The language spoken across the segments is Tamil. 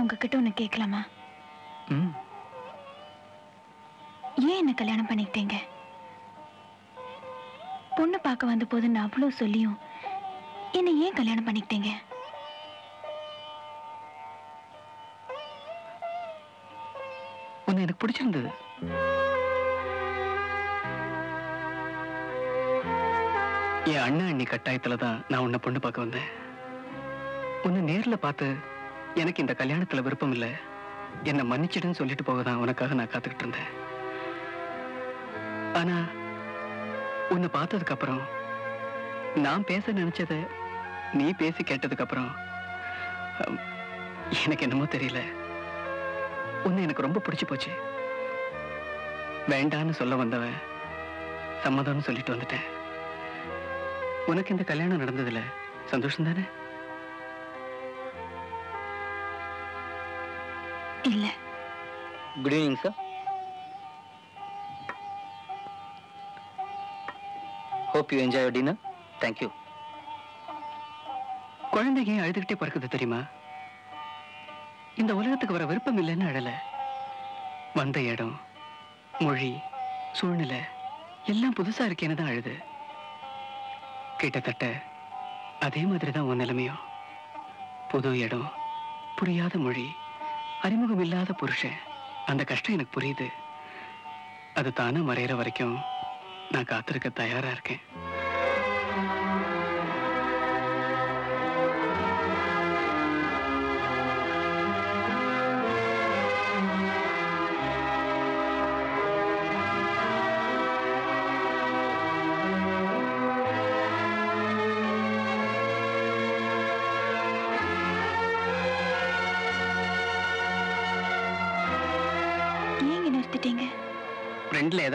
நான் உங்ககிட்ட ஒண்ணு கேட்கலாமா ஏன் என்ன கல்யாணம் பண்ணிக்கிட்டீங்க? பொண்ணு பார்க்க வந்த போது நான் அவ்வளவு சொல்லியும் என்ன ஏன் கல்யாணம் பண்ணிக்கிட்டீங்க? உன்னை எனக்கு பிடிச்சிருந்தது. என் அண்ணா அண்ணி கட்டாயத்துல தான் நான் உன்னை பொண்ணு பார்க்க வந்தேன். உன்னை நேர்ல பார்த்து எனக்கு இந்த கல்யாணத்துல விருப்பம் இல்லை. என்னை மன்னிச்சிடுன்னு சொல்லிட்டு போக தான் உனக்காக நான் காத்துக்கிட்டு இருந்தேன். ஆனா உன்னை பார்த்ததுக்கு அப்புறம் நான் பேச நினைச்சத நீ பேசி கேட்டதுக்கு அப்புறம் எனக்கு என்னமோ தெரியல. உன்னை எனக்கு ரொம்ப பிடிச்சு போச்சு. வேண்டான்னு சொல்ல வந்தவன் சம்மதம்னு சொல்லிட்டு வந்துட்டேன். உனக்கு இந்த கல்யாணம் நடந்ததுல சந்தோஷம் தானே? Good evening sir hope you enjoy dinner thank you குழந்தைங்க அழுதுகிட்டே பிறக்குது தெரியுமா? இந்த உலகத்துக்கு வர விருப்பம் இல்லைன்னு அழலை. வந்த இடம் மொழி சூழ்நிலை எல்லாம் புதுசா இருக்கேன்னு தான் அழுது. கிட்டத்தட்ட அதே மாதிரி தான் உன் நிலைமையும். புது இடம் புரியாத மொழி அறிமுகம் இல்லாத புருஷன். அந்த கஷ்டம் எனக்கு புரியுது. அது தானே மறையிற வரைக்கும் நான் காத்திருக்க தயாரா இருக்கேன்.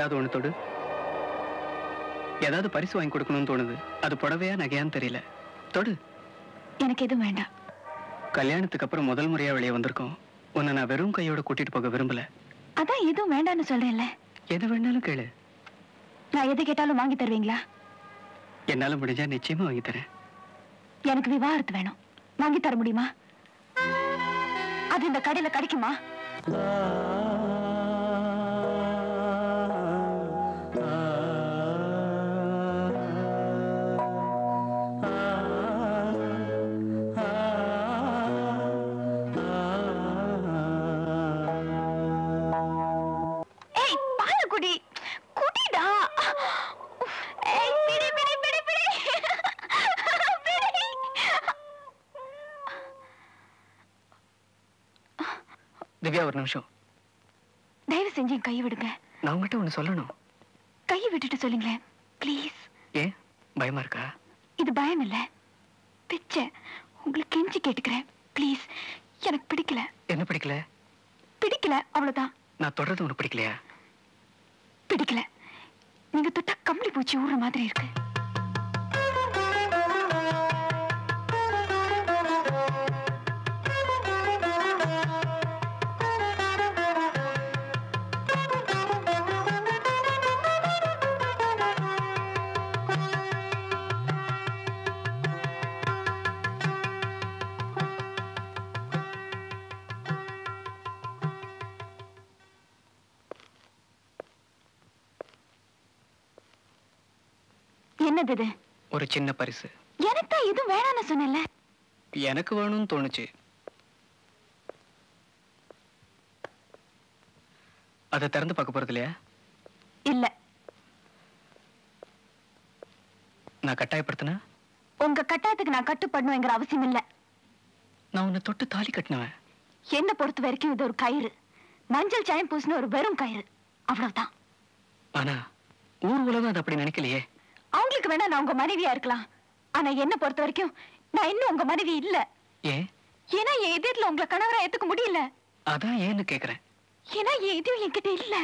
ஏதாவது ஒண்ணு தொடு. ஏதாவது பரிசு வாங்கி கொடுக்கணும்னு தோணுது. அது புடவையா நகையான்னு தெரியல. தொடு. எனக்கு எதுவும் வேண்டாம். கல்யாணத்துக்கு அப்புறம் முதல் முறையா வெளியே வந்திருக்கோம். உன்னை நான் வெறும் கையோட கூட்டிட்டு போக விரும்பல. அதான் எதுவும் வேண்டாம்னு சொல்றேன்ல. எது வேணாலும் கேளு. நான் எது கேட்டாலும் வாங்கி தருவீங்களா? என்னால முடிஞ்சா நிச்சயமா வாங்கி தரேன். எனக்கு விவாகரத்து வேணும். வாங்கி தர முடியுமா? அது இந்த கடையில கிடைக்குமா? நிமிஷம். தயவு செஞ்சு கையை விடுங்க. நான் உங்ககிட்ட ஒண்ணு சொல்லணும். கையை விட்டுட்டு சொல்லுங்களேன். ப்ளீஸ் ஏன்? பயமா இருக்கா? இது பயம் இல்ல. பிச்சை. உங்களுக்கு கெஞ்சி கேட்டுக்கிறேன். ப்ளீஸ் எனக்கு பிடிக்கல. என்ன பிடிக்கல? பிடிக்கல அவ்வளவுதான். நான் தொடர்றது உனக்கு பிடிக்கலையா? பிடிக்கல. நீங்க தொட்டா கம்பளி பூச்சி ஊற மாதிரி இருக்கு. என்னது இது? ஒரு சின்ன பரிசு. எனக்கு தான் எதுவும் வேணாம்னு சொன்னேன்ல. எனக்கு வேணும்னு தோணுச்சு. அதை திறந்து பார்க்க போறது இல்லையா? இல்ல. நான் கட்டாயப்படுத்தினா? உங்க கட்டாயத்துக்கு நான் கட்டுப்படணுங்கிற அவசியம் இல்ல. நான் உன்னை தொட்டு தாலி கட்டினவன். என்ன பொறுத்த வரைக்கும் இது ஒரு கயிறு. மஞ்சள் சாயம் பூசின ஒரு வெறும் கயிறு. அவ்வளவுதான். ஆனா ஊர் உலகம் அது அப்படி நினைக்கலையே. அவங்களுக்கு வேணா நான் உங்க மனைவியா இருக்கலாம். ஆனா என்ன பொறுத்த வரைக்கும் நான் இன்னும் உங்க மனைவி இல்ல. ஏன்? ஏன்னா என் எதிரில உங்களை கணவரா ஏத்துக்க முடியல. அதான் ஏன்னு கேக்குறேன். ஏன்னா என் எதிரி என்கிட்ட இல்ல.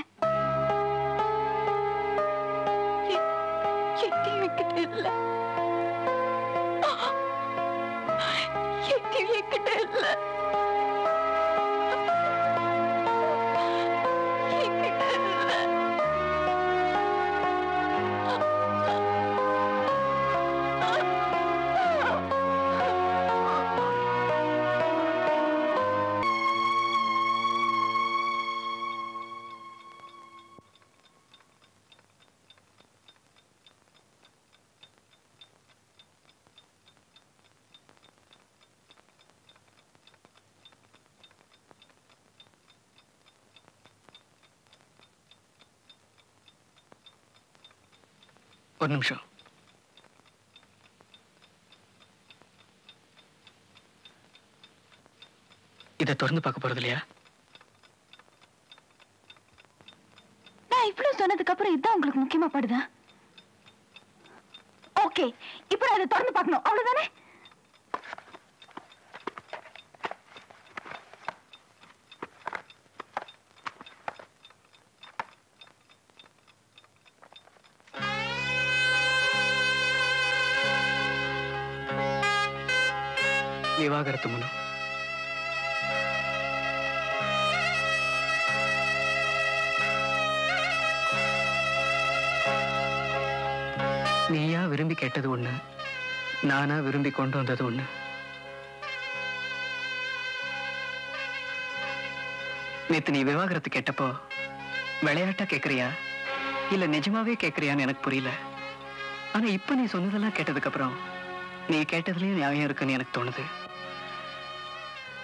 என்கிட்ட இல்ல. என்கிட்ட இல்ல. ஒரு நிமிஷம். இதை தொடர்ந்து பார்க்க போறது இல்லையா? நான் இவ்வளவு சொன்னதுக்கு அப்புறம் இதுதான் உங்களுக்கு முக்கியமா படுதா? விவாகரத்து நீயா விரும்பி கேட்டது ஒண்ணு நானா விரும்பி கொண்டு வந்தது ஒண்ணு. நேத்து நீ விவாகரத்து கேட்டப்போ விளையாட்டா கேக்குறியா? இல்ல நிஜமாவே கேக்குறியான்னு எனக்கு புரியல. ஆனா இப்ப நீ சொன்னதெல்லாம் கேட்டதுக்கு அப்புறம் நீ கேட்டதுலயும் நியாயம் இருக்குன்னு எனக்கு தோணுது.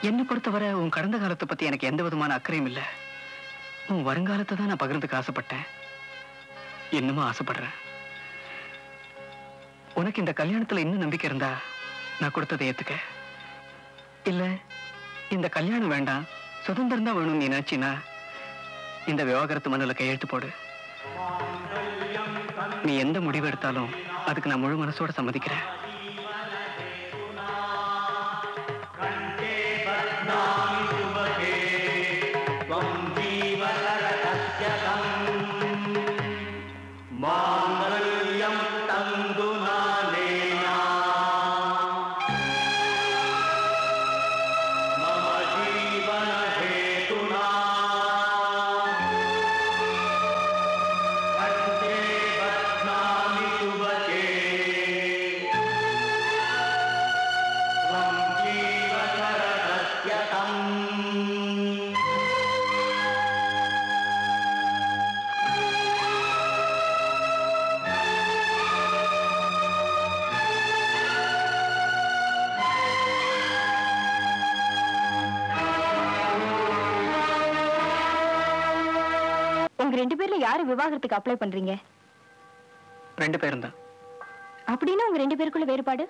என்னை பொறுத்தவரை உன் கடந்த காலத்தை பத்தி எனக்கு எந்த விதமான அக்கறையும் இல்ல. உன் வருங்காலத்தை தான் நான் பகிர்ந்துக்க ஆசைப்பட்டேன். என்னமோ ஆசைப்படுறேன். உனக்கு இந்த கல்யாணத்துல இன்னும் நம்பிக்கை இருந்தா நான் கொடுத்ததை ஏத்துக்க. இல்ல இந்த கல்யாணம் வேண்டாம் சுதந்திரம் தான் வேணும்னு நீ நினைச்சினா இந்த விவாகரத்து மண்ணில் கையெழுத்து போடு. நீ எந்த முடிவு எடுத்தாலும் அதுக்கு நான் முழு மனசோட சம்மதிக்கிறேன். உங்க ரெண்டு பேர்ல யாரு விவாகரத்துக்கு அப்ளை பண்றீங்க? ரெண்டு பேரும் தான். அப்படின்னா உங்க ரெண்டு பேருக்குள்ள வேறுபாடு?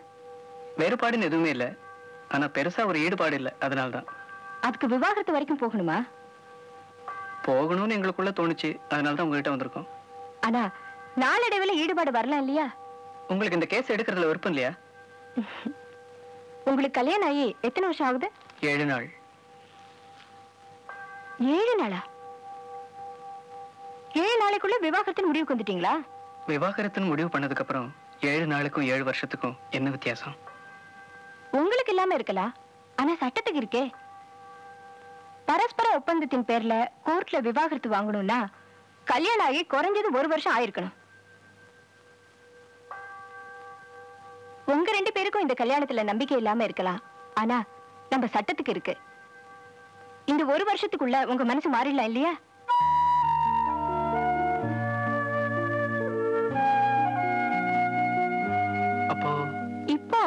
வேறுபாடுன்னு எதுவுமே இல்ல. ஆனா பெருசா ஒரு ஈடுபாடு இல்ல. அதனால தான். அதுக்கு விவாகரத்து வரைக்கும் போகணுமா? போகணும்னு எங்களுக்குள்ள தோணுச்சு. அதனால தான் உங்ககிட்ட வந்திருக்கோம். ஆனா நாளடைவில் ஈடுபாடு வரலாம் இல்லையா? உங்களுக்கு இந்த கேஸ் எடுக்கிறதுல விருப்பம் இல்லையா? உங்களுக்கு கல்யாணம் ஆகி எத்தனை வருஷம் ஆகுது? ஏழு நாள். ஏழு நாளா? ஏழு நாளைக்குள்ள விவாகரத்தின் முடிவுக்கு வந்துட்டீங்களா? விவாகரத்துன்னு முடிவு பண்ணதுக்கு அப்புறம் ஏழு நாளுக்கும் ஏழு வருஷத்துக்கும் என்ன வித்தியாசம்? உங்களுக்கு இல்லாம இருக்கலாம் ஆனா சட்டத்துக்கு இருக்கே. பரஸ்பர ஒப்பந்தத்தின் பேர்ல கோர்ட்ல விவாகரத்து வாங்கணும்னா கல்யாணம் ஆகி குறைஞ்சது ஒரு வருஷம் ஆயிருக்கணும். உங்க ரெண்டு பேருக்கும் இந்த கல்யாணத்துல நம்பிக்கை இல்லாம இருக்கலாம் ஆனா நம்ம சட்டத்துக்கு இருக்கு. இந்த ஒரு வருஷத்துக்குள்ள உங்க மனசு மாறிடலாம் இல்லையா?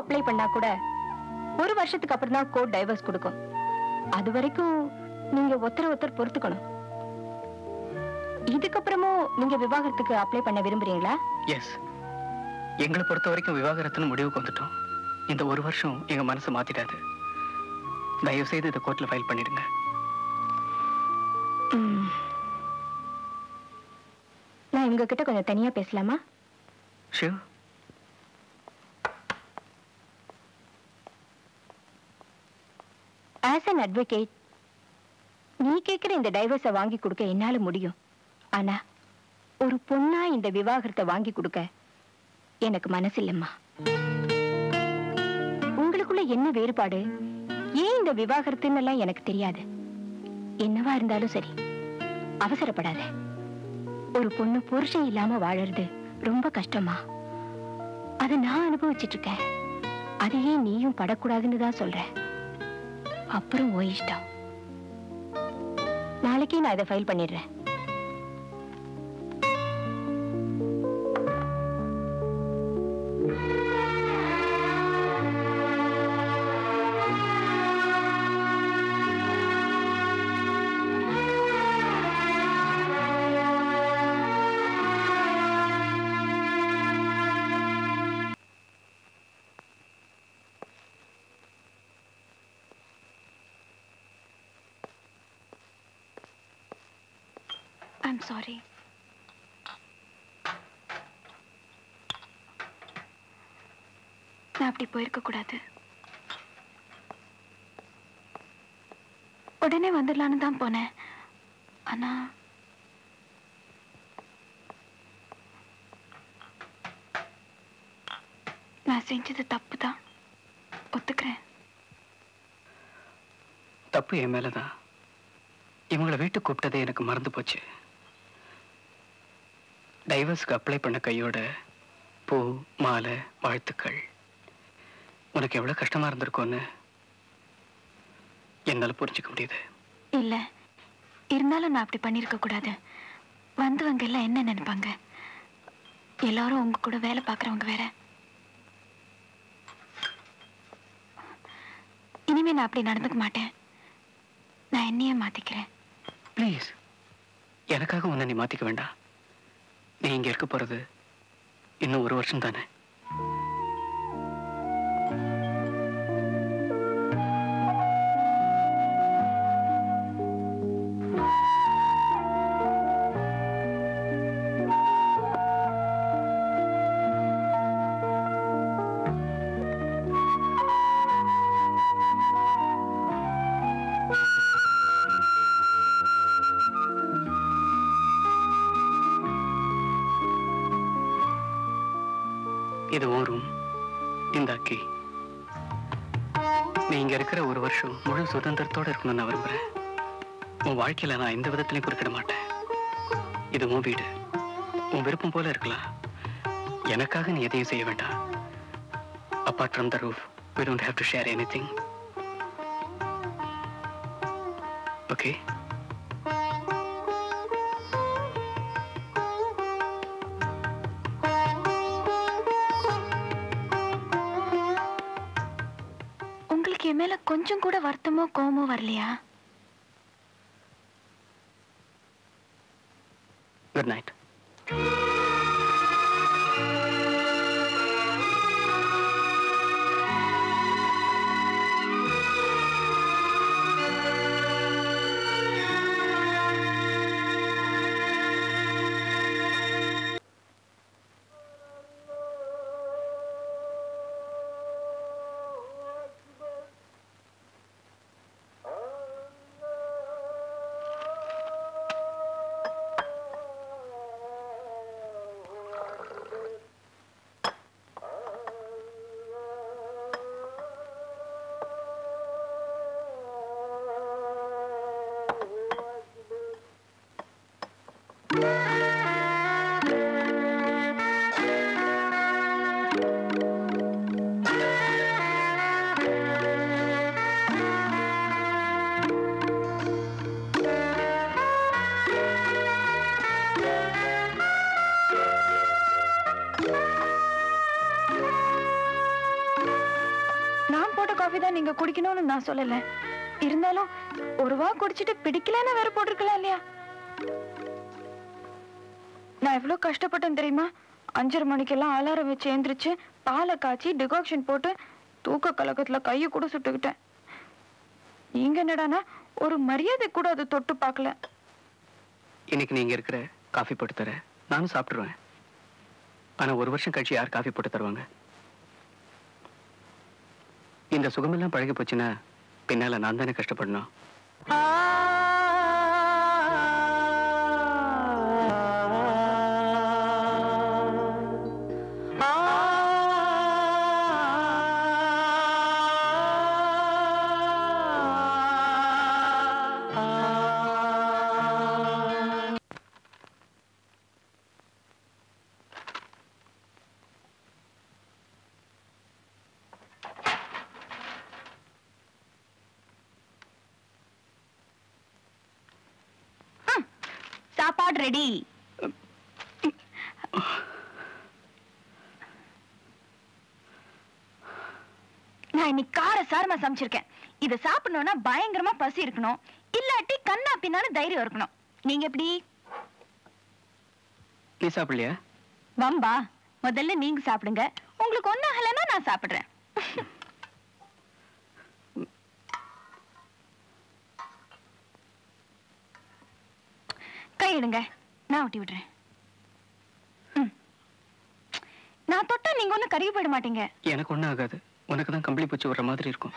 அப்ளை பண்ணா கூட ஒரு வருஷத்துக்கு அப்புறம் தான் கோர்ட் டைவர்ஸ் கொடுக்கும். அது வரைக்கும் நீங்க ஒருத்தர் ஒருத்தர் பொறுத்துக்கணும். இதுக்கப்புறமும் நீங்க விவாகரத்துக்கு அப்ளை பண்ண விரும்புறீங்களா? எஸ் எங்களை பொறுத்த வரைக்கும் விவாகரத்துன்னு முடிவுக்கு வந்துட்டோம். இந்த ஒரு வருஷம் எங்க மனசை மாத்திடாது. தயவு செய்து இதை கோர்ட்ல ஃபைல் பண்ணிடுங்க. நான் இவங்க கிட்ட கொஞ்சம் தனியா பேசலாமா? Shiv an advocate. நீ கேட்கிற இந்த டைவர்ஸை வாங்கி கொடுக்க என்னால முடியும். ஆனா ஒரு பொண்ணா இந்த விவாகரத்தை வாங்கி கொடுக்க எனக்கு மனசு இல்லம்மா உங்களுக்குள்ள என்ன வேறுபாடு? ஏன் இந்த விவாகரத்துன்னு எல்லாம் எனக்கு தெரியாது? என்னவா இருந்தாலும் சரி அவசரப்படாத. ஒரு பொண்ணு புருஷன் இல்லாம வாழறது ரொம்ப கஷ்டமா அதை நான் அனுபவிச்சிட்டு இருக்கேன். அதையே நீயும் படக்கூடாதுன்னு தான் சொல்றேன். அப்புறம் ஓ இஷ்டம். நாளைக்கே நான் இதை ஃபைல் பண்ணிடுறேன். ஐம் சாரி நான் அப்படி போயிருக்க கூடாது. உடனே வந்துடலான்னு தான் போனேன். ஆனா நான் செஞ்சது தப்பு தான். ஒத்துக்கிறேன். தப்பு என் மேலதான். இவங்கள வீட்டுக்கு கூப்பிட்டதே எனக்கு மறந்து போச்சு. டைவர்ஸ்க்கு அப்ளை பண்ண கையோட பூ மாலை வாழ்த்துக்கள். உனக்கு எவ்வளவு கஷ்டமா இருந்திருக்கும்னு என்னால புரிஞ்சுக்க முடியுது. இல்ல. இருந்தாலும் நான் அப்படி பண்ணிருக்க கூடாது. வந்தவங்க எல்லாம் என்ன நினைப்பாங்க? எல்லாரும் உங்க கூட வேலை பார்க்கறவங்க வேற. இனிமே நான் அப்படி நடந்துக்க மாட்டேன். நான் என்னையே மாத்திக்கிறேன். ப்ளீஸ் எனக்காக உன்னை நீ மாத்திக்க வேண்டாம். நீ இங்க இருக்க போறது இன்னும் ஒரு வருஷம் தானே? ஒரு வருஷம் முழு சுதந்திரத்தோடு இருக்கணும்னு நான் விரும்புகிறேன் உன் வாழ்க்கையில் நான் எந்த விதத்துலையும் குறுக்கிட மாட்டேன். இது உன் வீடு. உன் விருப்பம் போல இருக்கலாம். எனக்காக நீ எதையும் செய்ய வேண்டாம். Apart from the roof we don't have to share anything. Okay கொஞ்சம் கூட வருத்தமோ கோவமோ வரலையா? நீங்க குடிக்கணும்னு நான் சொல்லல. இருந்தாலும் ஒரு வா குடிச்சிட்டு பிடிக்கலன்னு வேற போட்டிருக்கலாம் இல்லையா? நான் எவ்வளவு கஷ்டப்பட்டேன் தெரியுமா? அஞ்சரை மணிக்கெல்லாம் அலாரம் வச்சு எந்திரிச்சு பாலை காய்ச்சி டிகாக்ஷன் போட்டு தூக்க கலக்கத்துல கையை கூட சுட்டுக்கிட்டேன். நீங்க என்னடானா ஒரு மரியாதை கூட அது தொட்டு பார்க்கல. இன்னைக்கு நீங்க இருக்கிற காஃபி போட்டு தர. நானும் சாப்பிட்டுருவேன். ஆனா ஒரு வருஷம் கழிச்சு யார் காஃபி போட்டு தருவாங்க? இந்த சுகமெல்லாம் பழகி போச்சுன்னா பின்னால நான் தானே கஷ்டப்படணும்? சாப்பாடு ரெடி நான் இன்னைக்கு கார சாரமா சமைச்சிருக்கேன். இத சாப்பிடணும்னா பயங்கரமா பசி இருக்கணும். இல்லாட்டி கண்ணா பின்னாலும் தைரியம் இருக்கணும். நீங்க எப்படி? நீ சாப்பிடலையா? வம்பா முதல்ல நீங்க சாப்பிடுங்க. உங்களுக்கு ஒன்னும் ஆகலைன்னா நான் சாப்பிடுறேன். கையிடுங்க நான் ஒட்டி விடுறேன் நான் தொட்டா நீங்க ஒண்ணு கருகி போயிட மாட்டீங்க. எனக்கு ஒன்றும் ஆகாது. உனக்கு தான் கம்பளி பூச்சி வர்ற மாதிரி இருக்கும்.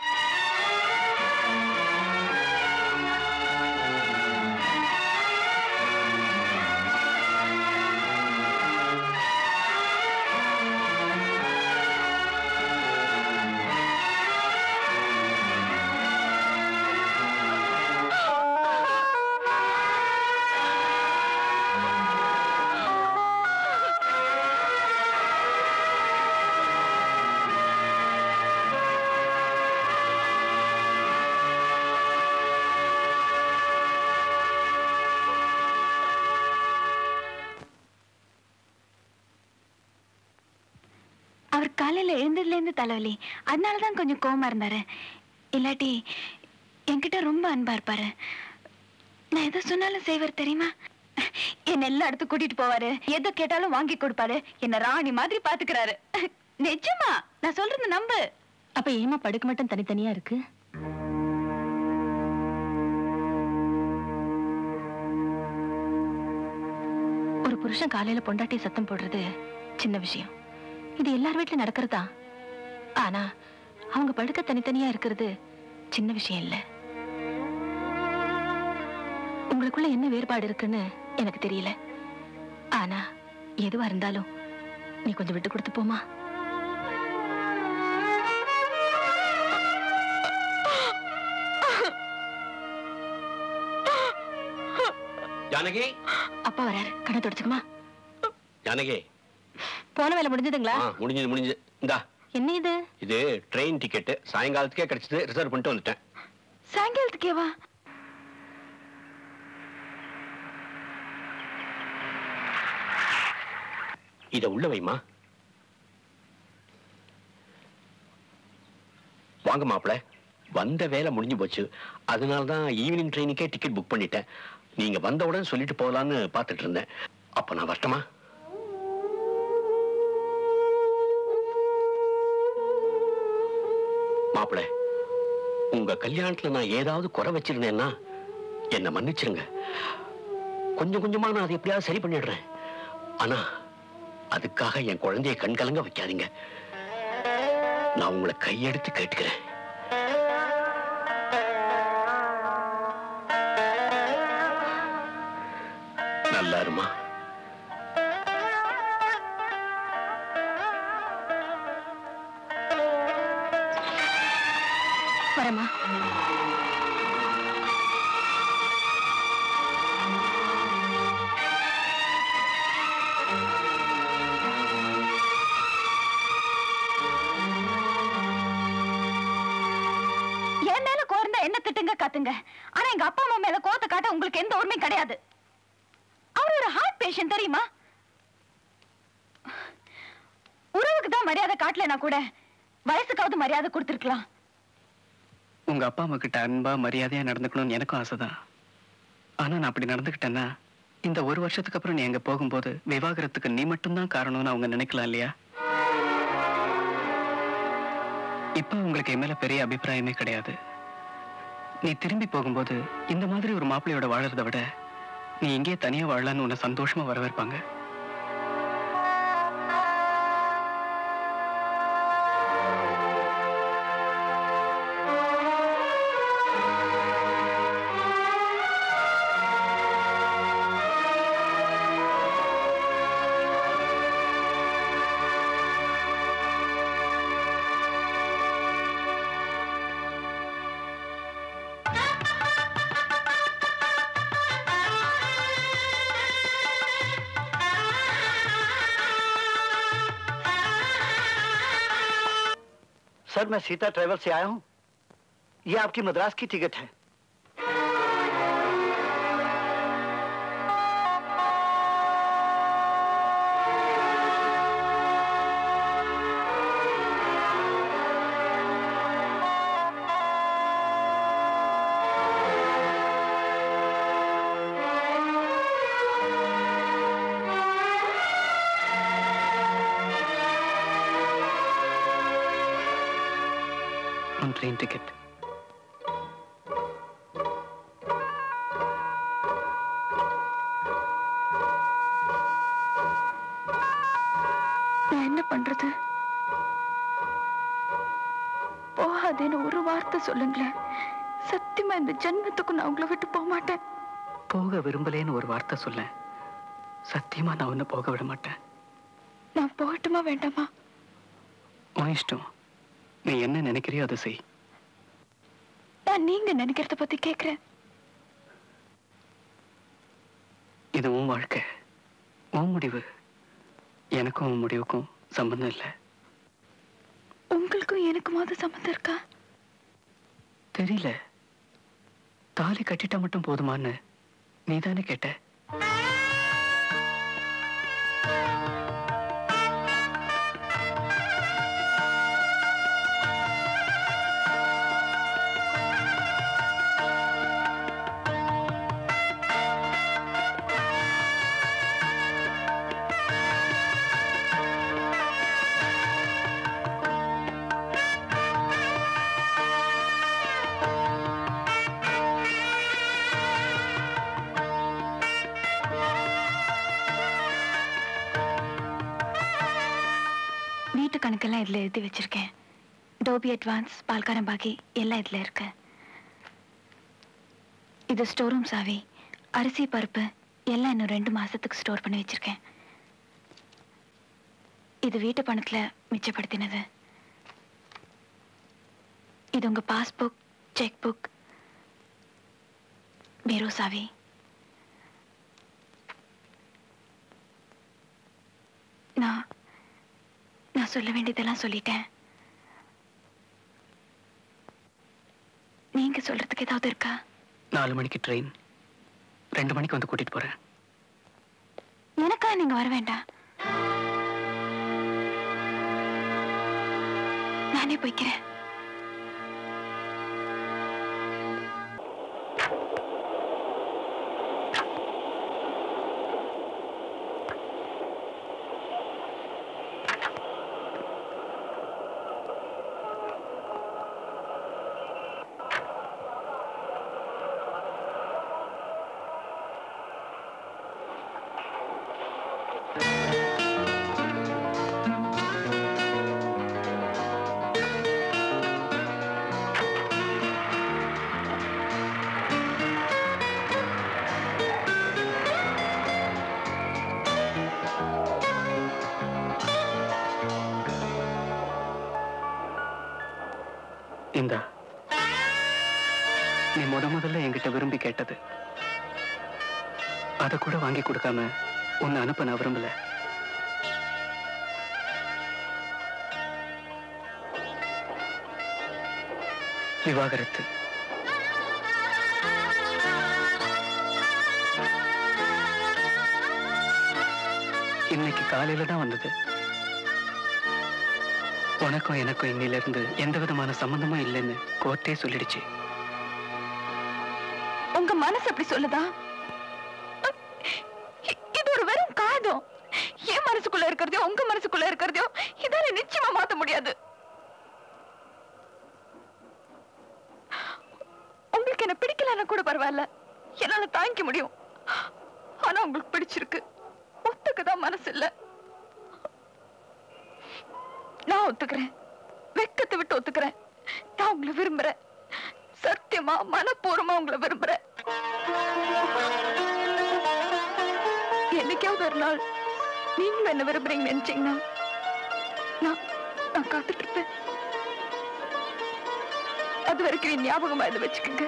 காலையில எழுந்ததுல தலைவலி. அதனால தான் கொஞ்சம் கோமா இருந்தாரு. இல்லாட்டி என்கிட்ட ரொம்ப அன்பா இருப்பாரு. நான் எதை சொன்னாலும் செய்வார் தெரியுமா? என்ன எல்லா இடத்துக்கு கூட்டிட்டு போவாரு. எதை கேட்டாலும் வாங்கி கொடுப்பாரு. என்ன ராணி மாதிரி பாத்துக்கிறாரு. நிஜமா? நான் சொல்றது நம்பு. அப்ப ஏமா படுக்க மட்டும் தனித்தனியா இருக்கு? ஒரு புருஷன் காலையில பொண்டாட்டி சத்தம் போடுறது சின்ன விஷயம். இது எல்லார் வீட்லயும் நடக்கிறதா? ஆனா அவங்க படுக்க தனித்தனியா இருக்கிறது சின்ன விஷயம் இல்ல. உங்களுக்குள்ள என்ன வேறுபாடு இருக்குன்னு எனக்கு தெரியல. ஆனா எதுவா இருந்தாலும் நீ கொஞ்சம் விட்டு கொடுத்து போமா ஜானகி? அப்பா வராரு. கடை தொடச்சுக்குமா ஜானகி? போன வேலை முடிஞ்சதுங்களா? முடிஞ்சது முடிஞ்சது. இந்தா. என்ன இது இது ட்ரெயின் டிக்கெட் சாயங்காலத்துக்கே கிடைச்சது ரிசர்வ் பண்ணிட்டு வந்துட்டேன். சாயங்காலத்துக்கேவா? இத உள்ள வைமா. வாங்க மாப்பிள வந்த வேலை முடிஞ்சு போச்சு. அதனால தான் ஈவினிங் ட்ரெயினுக்கே டிக்கெட் புக் பண்ணிட்டேன். நீங்க வந்த உடனே சொல்லிட்டு போகலான்னு பார்த்துட்டு இருந்தேன். அப்ப நான் வரட்டுமா? உங்க கல்யாணத்துல நான் ஏதாவது குறை வச்சிருந்தேன்னா என்ன மன்னிச்சிருங்க. கொஞ்சம் கொஞ்சமா நான் அதை எப்படியாவது சரி பண்ணிடுறேன். ஆனா அதுக்காக என் குழந்தைய கண்கலங்க வைக்காதீங்க. நான் உங்களை கையெடுத்து கேட்டுக்கிறேன். நல்லா இருமா? வரமா? கோர்ந்தா என்ன திட்டுங்க காத்துங்க ஆனா எங்க அப்பா அம்மா மேல கோத்த காட்ட உங்களுக்கு எந்த உரிமையும் கிடையாது. அவர் ஒரு ஹார்ட் பேஷண்ட் தெரியுமா? உறவுக்கு தான் மரியாதை காட்டலனா கூட வயசுக்காவது மரியாதை கொடுத்துருக்கலாம். உங்க அப்பா அம்மா கிட்ட அன்பா மரியாதையா நடந்துக்கணும்னு எனக்கும் ஆசைதான். ஆனா நான் அப்படி நடந்துக்கிட்டேன்னா இந்த ஒரு வருஷத்துக்கு அப்புறம் நீ அங்க போகும்போது விவாகரத்துக்கு நீ மட்டும்தான் காரணம்னு அவங்க நினைக்கலாம் இல்லையா? இப்ப உங்களுக்கு என் மேல பெரிய அபிப்பிராயமே கிடையாது. நீ திரும்பி போகும்போது இந்த மாதிரி ஒரு மாப்பிள்ளையோட வாழறதை விட நீ இங்கே தனியா வாழலான்னு உன்னை சந்தோஷமா வரவேற்பாங்க. सीता ट्रेवल से आया हूँ। ये आपकी मद्रास की टिकट है। ட்ரெயின் டிக்கெட் நான் என்ன பண்றது? போகாதேன்னு ஒரு வார்த்தை சொல்லுங்களேன். சத்தியமா இந்த ஜென்மத்துக்கு நான் உங்களை விட்டு போக மாட்டேன். போக விரும்பலேன்னு ஒரு வார்த்தை சொல்ல சத்தியமா நான் ஒன்னு போக விட மாட்டேன். நான் போகட்டுமா வேண்டாமா? உன் இஷ்டம். நீ என்ன நினைக்கிறியோ அதை செய்ய நீங்க நினைக்கிறத பத்தி கேக்குறேன். இது உன் வாழ்க்கை. உன் முடிவு. எனக்கும் உன் முடிவுக்கும் சம்பந்தம் இல்லை. உங்களுக்கும் எனக்குமாவது சம்மந்தம் இருக்கா? தெரியல. தாலி கட்டிட்டா மட்டும் போதுமான்னு நீதானே கேட்ட? வச்சிருக்கேன். டோபி அட்வான்ஸ் பால்காரன் பாக்கி எல்லாம் இதுல இருக்கு. இது ஸ்டோர் ரூம் சாவி அரிசி பருப்பு எல்லாம் இன்னும் ரெண்டு மாசத்துக்கு ஸ்டோர் பண்ணி வச்சிருக்கேன். இது வீட்டு பணத்துல மிச்சப்படுத்தினது. இது உங்க பாஸ்புக் செக் புக் பீரோ சாவி. நான் நான் சொல்ல வேண்டியதெல்லாம் சொல்லிட்டேன். நீங்க சொல்றதுக்கு ஏதாவது இருக்கா? நாலு மணிக்கு ட்ரெயின் ரெண்டு மணிக்கு வந்து கூட்டிட்டு போறேன். எனக்கா நீங்க வர வேண்டாம். நானே போய்க்கிறேன். அதை கூட வாங்கி கொடுக்காம உன்னை அனுப்ப நான் விரும்பல. விவாகரத்து. இன்னைக்கு காலையில தான் வந்தது. உனக்கும் எனக்கும் இன்னில இருந்து எந்த விதமான சம்பந்தமும் இல்லைன்னு கோர்ட்டே சொல்லிடுச்சு. உங்க மனசு அப்படி சொல்லுதா? நான் நான் காத்துட்டு இருப்பேன். அது வரைக்கும் என் ஞாபகமா இதை வச்சுக்கோங்க.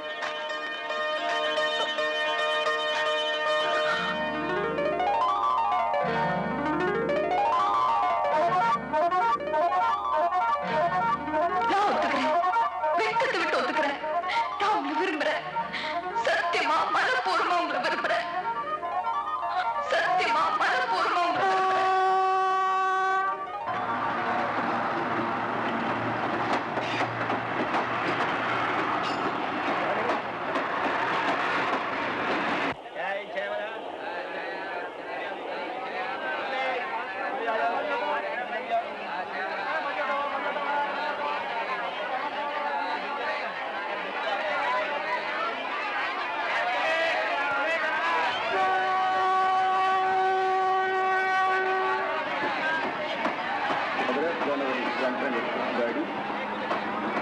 जनरल गाड़ी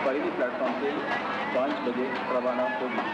पहली प्लेटफॉर्म से पाँच बजे रवाना होगी।